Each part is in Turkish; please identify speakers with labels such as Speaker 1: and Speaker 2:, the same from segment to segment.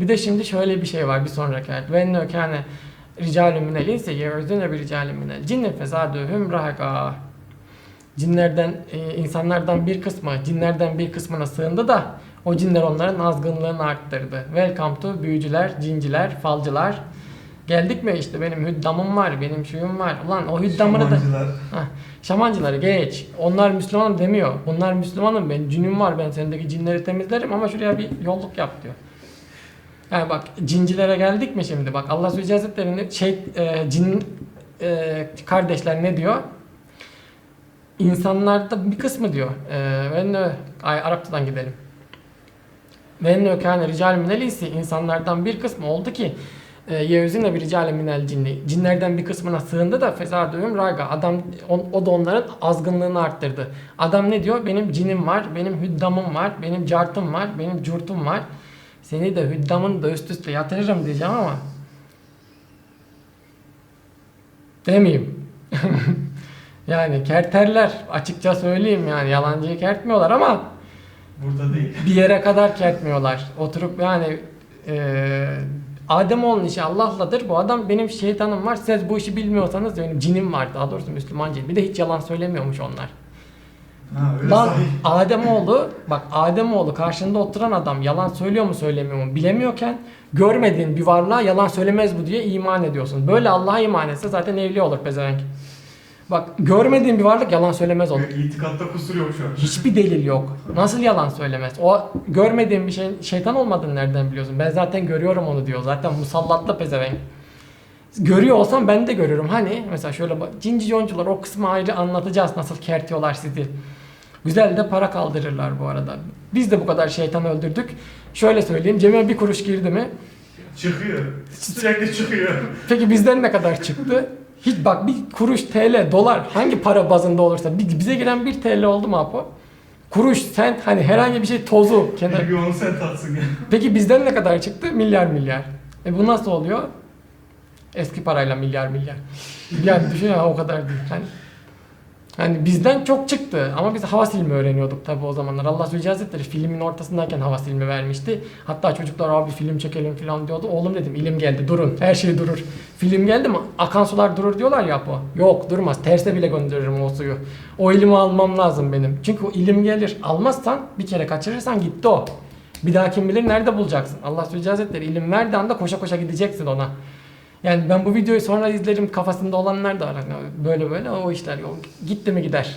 Speaker 1: Bir de şimdi şöyle bir şey var bir sonraki ayet. Ve enne kâne ricalun minel insi ye'udune bir ricalun minel cinni fezaduhum rahaqa. Cinlerden, e, insanlardan bir kısmı, cinlerden bir kısmına sığındı da o cinler onların azgınlığını arttırdı. Welcome to büyücüler, cinciler, falcılar. Geldik mi işte benim hüddamım var, benim şuyum var. Ulan o hüddamını da...
Speaker 2: Şamancılar.
Speaker 1: Hah, şamancıları geç. Onlar Müslümanım demiyor. Bunlar Müslümanım ben cinim var ben sendeki cinleri temizlerim ama şuraya bir yolluk yap diyor. Yani bak cincilere geldik mi şimdi? Bak Allah Zülcelal Hazretleri'nin şey e, cin e, kardeşler ne diyor? İnsanlarda bir kısmı diyor. E, ve ne ay Arapçadan gidelim. Ve ne kâne rical minel insi insanlardan bir kısmı oldu ki e, Yevzine bir ricale minel cinni. Cinlerden bir kısmına sığındı da fesadühüm raga. Adam o, o da onların azgınlığını arttırdı. Adam ne diyor? Benim cinim var, benim hüddamım var, benim cartım var, benim curtum var. Seni de hüddamını da üst üste yatırırım diyeceğim ama demeyeyim. yani kerterler açıkça söyleyeyim yani yalancıyı kertmiyorlar ama
Speaker 2: Burada değil.
Speaker 1: bir yere kadar kertmiyorlar. Oturup yani eee Ademoğlu'nun işi Allah'ladır. Bu adam benim şeytanım var. Siz bu işi bilmiyorsanız benim cinim var. Daha doğrusu Müslüman cin. Bir de hiç yalan söylemiyormuş onlar.
Speaker 2: Ha öyle
Speaker 1: Lan
Speaker 2: sahih.
Speaker 1: Ademoğlu bak Ademoğlu karşında oturan adam yalan söylüyor mu söylemiyor mu bilemiyorken görmediğin bir varlığa yalan söylemez bu diye iman ediyorsun. Böyle Allah'a iman etse zaten evli olur pezevenk. Bak görmediğin bir varlık yalan söylemez olur.
Speaker 2: İtikatta kusur yok şu an.
Speaker 1: Hiçbir delil yok. Nasıl yalan söylemez? O görmediğin bir şey şeytan olmadığını nereden biliyorsun? Ben zaten görüyorum onu diyor. Zaten musallatlı pezevenk. Görüyor olsam ben de görüyorum. Hani mesela şöyle bak, cinci yoncular o kısmı ayrı anlatacağız nasıl kertiyorlar sizi. Güzel de para kaldırırlar bu arada. Biz de bu kadar şeytan öldürdük. Şöyle söyleyeyim. Cebime bir kuruş girdi mi?
Speaker 2: Çıkıyor. Sürekli çıkıyor.
Speaker 1: Peki bizden ne kadar çıktı? Hiç bak bir kuruş TL, dolar hangi para bazında olursa bi- bize giren bir TL oldu mu Apo? Kuruş, sent hani herhangi bir şey tozu kenar.
Speaker 2: Bir gün onu sen tatsın ya.
Speaker 1: Peki bizden ne kadar çıktı? Milyar milyar. E bu nasıl oluyor? Eski parayla milyar milyar. Yani düşün ya o kadar değil. Hani, hani bizden çok çıktı ama biz hava silmi öğreniyorduk tabi o zamanlar. Allah Zülcelal Hazretleri filmin ortasındayken hava silmi vermişti. Hatta çocuklar abi film çekelim falan diyordu. Oğlum dedim ilim geldi durun her şey durur. Film geldi mi akan sular durur diyorlar ya bu. Yok durmaz terse bile gönderirim o suyu. O ilimi almam lazım benim. Çünkü o ilim gelir. Almazsan bir kere kaçırırsan gitti o. Bir daha kim bilir nerede bulacaksın. Allah Zülcelal Hazretleri ilim verdiği anda koşa koşa gideceksin ona. Yani ben bu videoyu sonra izlerim kafasında olanlar da var. Hani Böyle böyle o işler. Gitti mi gider.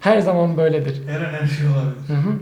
Speaker 1: Her zaman böyledir.
Speaker 2: Her an her şey olabilir.
Speaker 1: Hı hı.